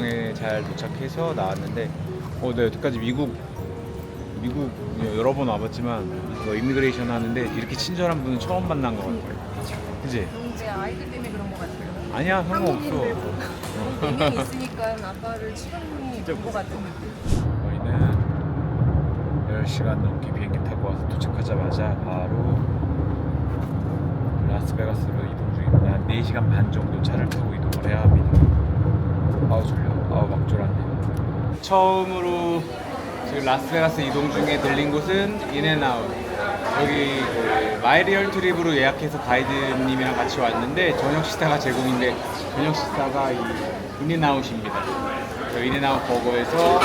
공항에 잘 도착해서 나왔는데 어, 네 여태까지 미국 미국 여러 번 와봤지만 이거 이미그레이션 하는데 이렇게 친절한 분은 처음 만난 것 같아요. 그지? 이제 아이들 때문에 그런 것 같아요. 아니야 상관없어. 애인이 있으니까 아빠를 친히 본것 같은 느낌. 저희는 10시간 넘게 비행기 타고 와서 도착하자마자 바로 라스베가스로 이동 중입니다. 한 4시간 반 정도 차를 타고 이동을 해야 합니다. 아우 졸려. 아우 막 졸았네요. 처음으로 지금 라스베가스 이동 중에 들린 곳은 인앤아웃. 여기 그 마이리얼 트립으로 예약해서 가이드님이랑 같이 왔는데 저녁 식사가 제공인데 저녁 식사가 이 인앤아웃입니다. 저 인앤아웃 버거에서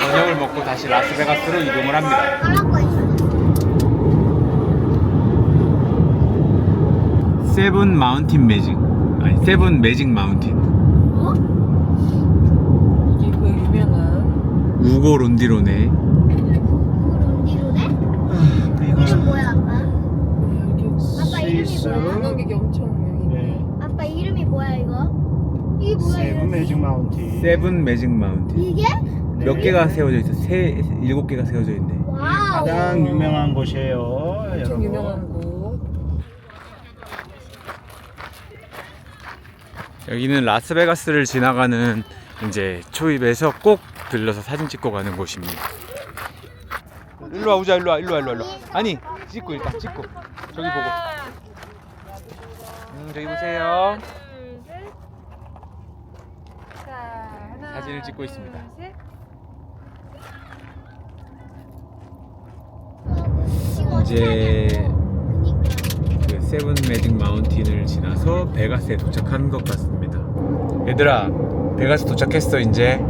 저녁을 먹고 다시 라스베가스로 이동을 합니다. 세븐 마운틴 매직 아니 세븐 매직 마운틴 어? 이게 그 유명한 우고 론디로네 론디로네? 이름 뭐야 아빠? 아빠 이름이 뭐야? 관광객이 엄청 네. 아빠 이름이 뭐야 이거? 이게 뭐야 세븐? 매직 마운틴 세븐 매직 마운틴 이게? 네. 몇 개가 세워져 있어? 세 일곱 개가 세워져 있네 와우. 가장 유명한 곳이에요 엄청 여러분 유명한 곳. 여기는 라스베가스를 지나가는 이제 초입에서 꼭 들러서 사진 찍고 가는 곳입니다. 일로 와 우자 일로 와 일로 와 일로 와 일로 와. 아니 찍고 일단 찍고. 저기 보고. 음 저기 보세요. 사진을 찍고 있습니다. 이제 그 세븐 매직 마운틴을 지나서 베가스에 도착한 것 같습니다. 얘들아, 베가스 도착했어 이제.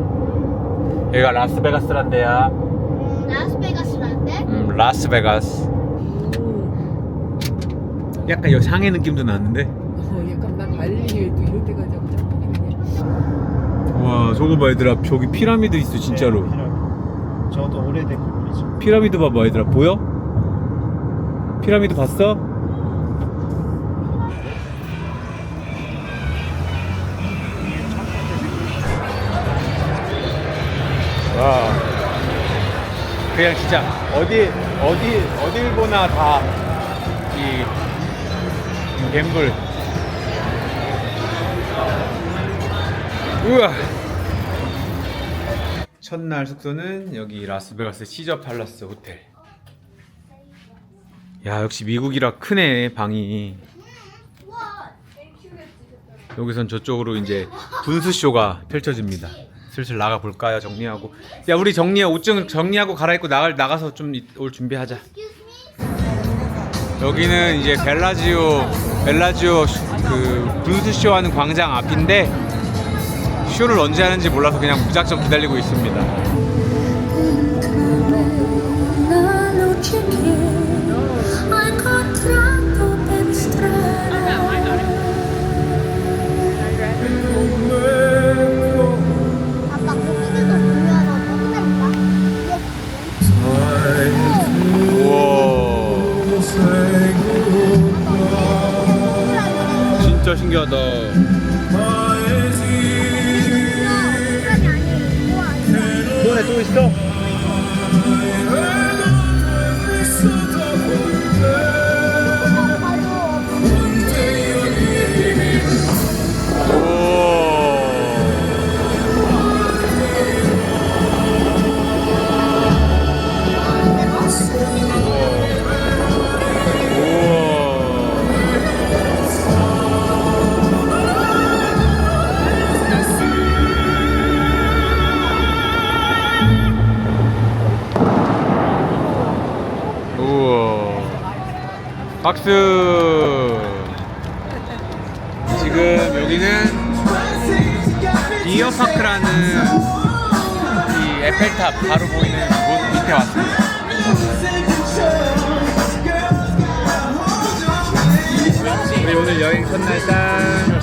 여기가 라스베가스란 데야. 라스베가스란데? 음, 라스베가스. 약간 여 상해 느낌도 나는데. 어, 약간 나 발리에 또 이럴 때가 자꾸 짱이네. 와, 저거 봐 얘들아. 저기 피라미드 있어 진짜로. 네, 피라미드. 저도 오래된 건물이죠 피라미드 봐봐 얘들아. 보여? 피라미드 봤어? 그냥 진짜 어디 어디 어딜 보나 다 이 갬블 우와. 첫날 숙소는 여기 라스베가스 시저 팔라스 호텔. 야 역시 미국이라 크네 방이. 여기선 저쪽으로 이제 분수쇼가 펼쳐집니다 슬슬 나가 볼까요? 정리하고. 야 우리 정리해. 옷 좀 정리하고 갈아입고 나갈 나가서 좀 올 준비하자. 여기는 이제 벨라지오 벨라지오 슈- 그 분수쇼 하는 광장 앞인데 쇼를 언제 하는지 몰라서 그냥 무작정 기다리고 있습니다 박수. 지금 여기는 디어파크라는 이 에펠탑 바로 보이는 곳 밑에 왔습니다. 우리 오늘 여행 첫날 짠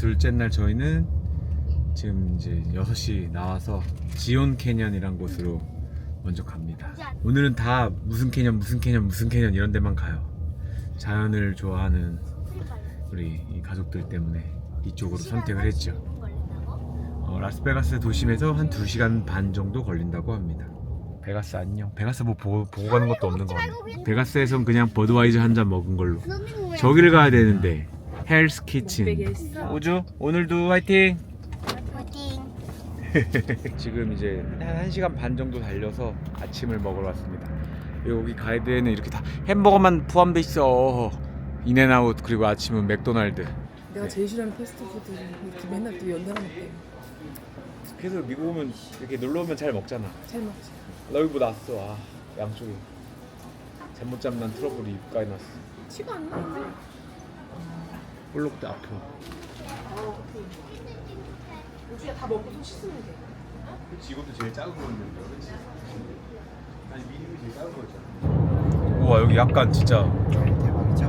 둘째 날 저희는 지금 이제 6시 나와서 지온 캐년이란 곳으로 먼저 갑니다. 오늘은 다 무슨 캐년, 무슨 캐년, 무슨 캐년 이런 데만 가요. 자연을 좋아하는 우리 이 가족들 때문에 이쪽으로 선택을 했죠. 어, 라스베가스 도심에서 한 2시간 반 정도 걸린다고 합니다. 베가스 안녕. 베가스 뭐 보고, 보고 가는 것도 없는 거 같네. 베가스에선 그냥 버드와이저 한 잔 먹은 걸로. 저기를 가야 되는데 헬스 키친. 우주 오늘도 화이팅. 파이팅. 지금 이제 한 1시간 반 정도 달려서 아침을 먹으러 왔습니다. 여기 가이드에는 이렇게 다 햄버거만 포함돼 있어. 인앤아웃 그리고 아침은 맥도날드. 내가 제일 싫어하는 패스트푸드 이렇게 맨날 또 연달아 먹대. 그래서 미국 오면 이렇게 놀러 오면 잘 먹잖아. 잘 먹지. 나 여기 뭐 났어. 아 양쪽에 잠못 자면 난 트러블이 입가에 났어. 치가 안 나는데. 볼록도 아파. 우주야 다 먹고 손 씻으면 돼. 이것도 제일 작은 건데 그렇지. 아니 미니이 제일 작은 거잖아. 우와 여기 약간 진짜 대박이죠?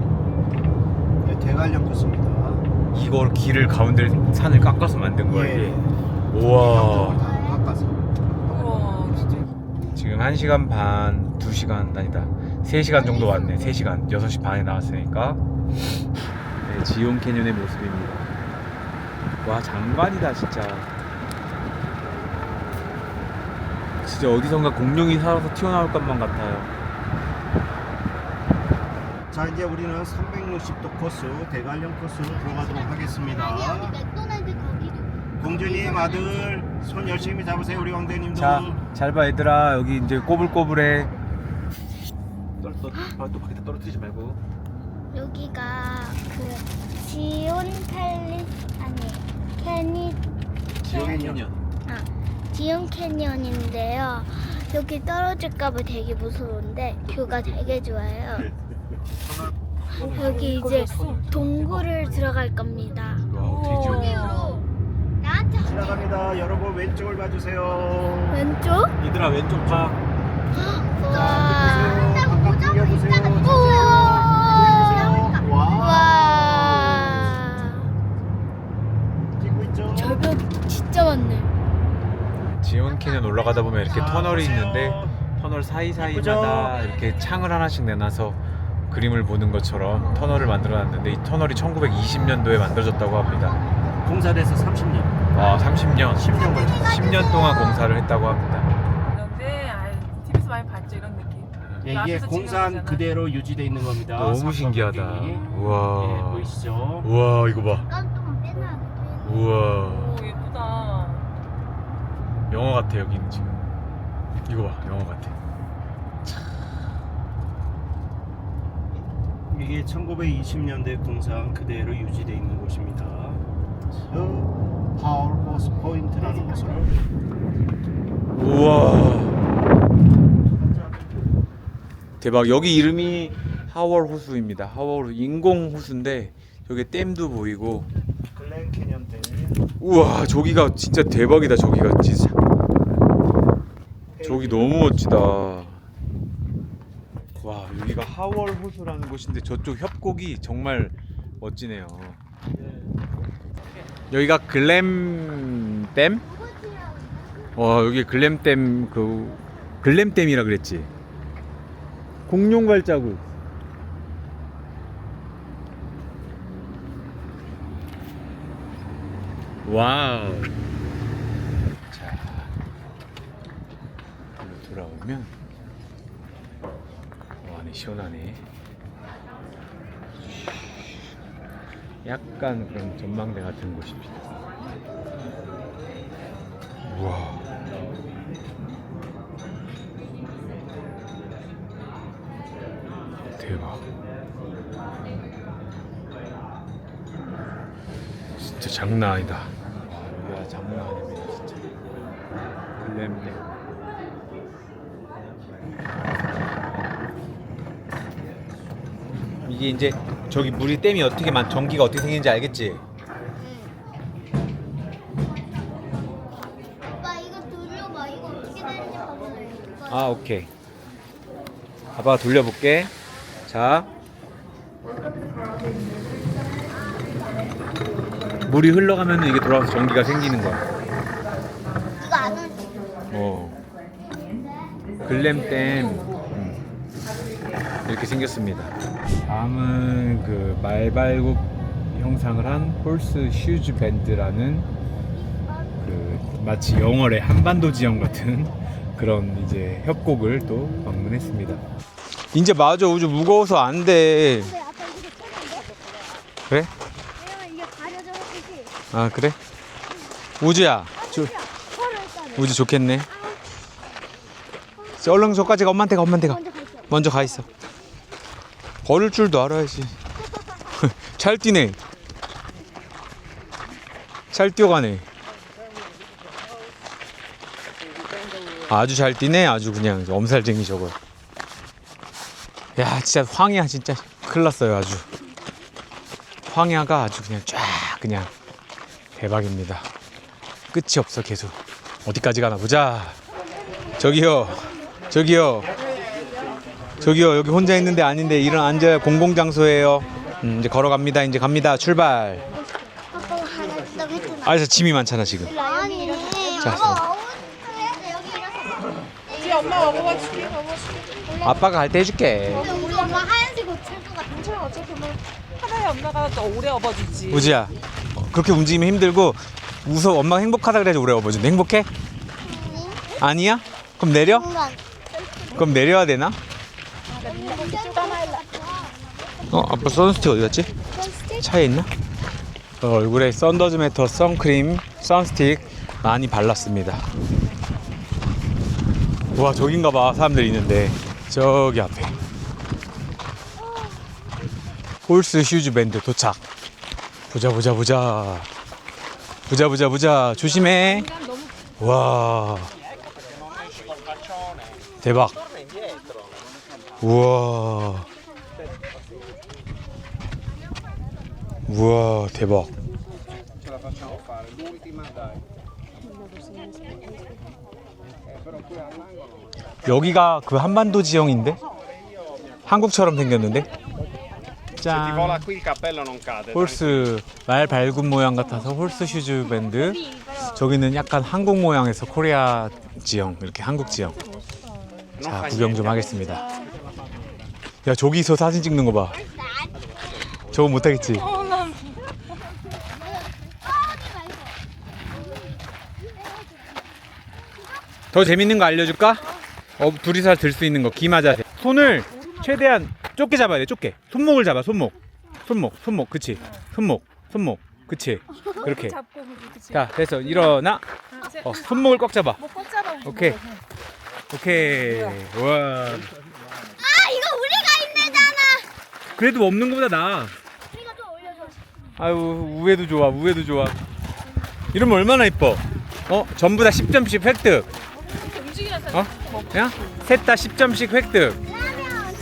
네, 대관령 코스입니다. 이걸 길을 가운데 산을 깎아서 만든 거야 예. 이게. 우와. 다 깎아서. 우와 진짜. 지금 1시간 반, 2시간 아니다. 3시간 정도 왔네. 3시간. 6시 반에 나왔으니까. 네, 지온 캐년의 모습입니다. 와, 장관이다, 진짜. 진짜 어디선가 공룡이 살아서 튀어나올 것만 같아요. 자 이제 우리는 360도 코스 대관령 코스로 들어가도록 하겠습니다. 여기 맥도날드 거기도. 공주님 아들 손 열심히 잡으세요 우리 왕대님도. 자, 잘 봐, 얘들아. 여기 이제 꼬불꼬불해. 떨, 떨, 또 밖에 떨어뜨리지 말고. 여기가 그 지온 팰리스 아니 캐니 지온 캐년. 아 지온 캐니언인데요. 여기 떨어질까봐 되게 무서운데 뷰가 되게 좋아요. 여기 이제 동굴을 들어갈 겁니다. 와, 되게 나한테 지나갑니다. 여러분 왼쪽을 봐주세요. 왼쪽? 얘들아, 왼쪽 봐. 와. 보세요. 바깥 풍겨보세요. 우와. 와. 와. 찍고 있죠? 절벽 진짜 많네. 지온 올라가다 보면 이렇게 터널이 있는데 터널 사이사이마다 이렇게 창을 하나씩 내놔서 그림을 보는 것처럼 터널을 만들어 놨는데 이 터널이 1920년도에 만들어졌다고 합니다. 공사돼서 30년. 와 30년, 10년 걸렸어. 10년 동안 공사를 했다고 합니다. 그런데 아 TV에서 많이 봤죠 이런 느낌. 예, 나 이게 앞에서 거잖아. 그대로 유지돼 있는 겁니다. 너무 사건 신기하다. 우와. 예, 보이시죠? 우와 이거 봐. 깜짝 빼놔. 우와. 영화 같아 여기는 지금. 이거 봐 영화 같아. 이게 1920년대 공산 그대로 유지돼 있는 곳입니다. 저 파워호스 포인트라는 곳을 우와. 대박. 여기 이름이 하월 호수입니다. 하월 호수 인공 호수인데 여기 댐도 보이고. 글렌 캐년 때 우와 저기가 진짜 대박이다 저기가 진짜 저기 너무 멋지다. 와 여기가 하월 호수라는 곳인데 저쪽 협곡이 정말 멋지네요. 여기가 글램 댐? 와 여기 글램댐 그 글램댐이라 그랬지. 공룡 발자국. 와우 자 일로 돌아오면 와 안에 시원하네. 약간 그런 전망대 같은 곳입니다. 우와. 대박. 진짜 장난 아니다. 와 여기가 장난 아닙니다 진짜. 글램 이게 이제 저기 물이 댐이 어떻게 만 전기가 어떻게 생기는지 알겠지? 오빠 이거 돌려봐. 이거 어떻게 되는지. 이거. 아 오케이 아빠가 돌려볼게 자 물이 흘러가면 이게 돌아와서 전기가 생기는 거야 어 글램댐 음. 이렇게 생겼습니다. 다음은 그 말발굽 형상을 한 홀스 슈즈 밴드라는 그 마치 영월의 한반도 지형 같은 그런 이제 협곡을 또 방문했습니다. 이제 맞아 우주 무거워서 안 돼. 그래? 아 그래? 우주야, 저. 우주 좋겠네. 저 얼른 저까지 가 엄마한테 가 엄마한테 가. 먼저 갈게요. 먼저 가 있어. 걸을 줄도 알아야지. 잘 뛰네. 잘 뛰어가네. 아주 잘 뛰네. 아주 그냥 엄살쟁이 저거. 야, 진짜 황야 진짜 큰일 났어요. 아주. 황야가 아주 그냥 쫙 그냥 대박입니다. 끝이 없어 계속. 어디까지 가나 보자. 저기요. 저기요. 저기요 여기 혼자 있는데 아닌데 일은 앉아야 공공 장소예요. 음, 이제 걸어갑니다. 이제 갑니다. 출발. 아빠가 하나 준다고 했잖아. 아래서 짐이 많잖아 지금. 아니. 자, 아빠 어디 여기 이렇게. 뒤에 엄마 먹어봐 줄게. 먹어 줄게. 아빠가 갈때 해줄게. 근데 우리 엄마 하얀색 옷찰것 같아. 괜찮아 어차피 뭐 엄마가 더 오래 업어주지. 우지야 어, 그렇게 움직이면 힘들고 웃어 엄마가 행복하다 그래야지 오래 업어준대. 행복해? 아니야? 그럼 내려? 그럼 내려야 되나? 어 아빠 선스틱 어디 갔지? 차에 있나? 어, 얼굴에 썬더즈 매터 선크림 선스틱 많이 발랐습니다. 와 저긴가 봐 사람들 있는데 저기 앞에 홀스 슈즈 밴드 도착. 보자 보자 보자 보자 보자 보자 조심해. 와 대박. 우와. 우와 대박. 여기가 그 한반도 지형인데? 한국처럼 생겼는데? 짠. 홀스 말 발굽 모양 같아서 홀스 슈즈 밴드. 저기는 약간 한국 모양에서 코리아 지형 이렇게 한국 지형. 자 구경 좀 하겠습니다 야 저기서 사진 찍는 거 봐. 저거 못하겠지? 더 재밌는 거 알려줄까? 어, 둘이서 들 수 있는 거. 기마 자세 손을 최대한 좁게 잡아야 돼 좁게. 손목을 잡아 손목. 손목 손목. 그치? 손목 손목. 그치? 그렇게. 자 됐어. 일어나. 어, 손목을 꽉 잡아. 잡아. 오케이. 오케이. 와 아 이거 우리가 있네잖아. 그래도 없는 나아 좀 올려줘. 아유 우회도 좋아 우회도 좋아 이러면 얼마나 이뻐 어 전부 다 10점씩 획득 어? 야? 셋다 10점씩 획득 라면.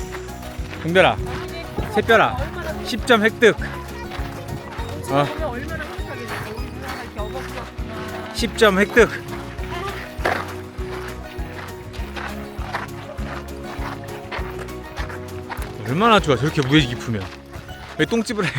금별아 셋별아 10점 획득 어 얼마나 행복하게 돼. 우리가 이렇게 업었었구나. 10점 획득 얼마나 좋아 저렇게 무게 깊으면. 왜 똥집을 해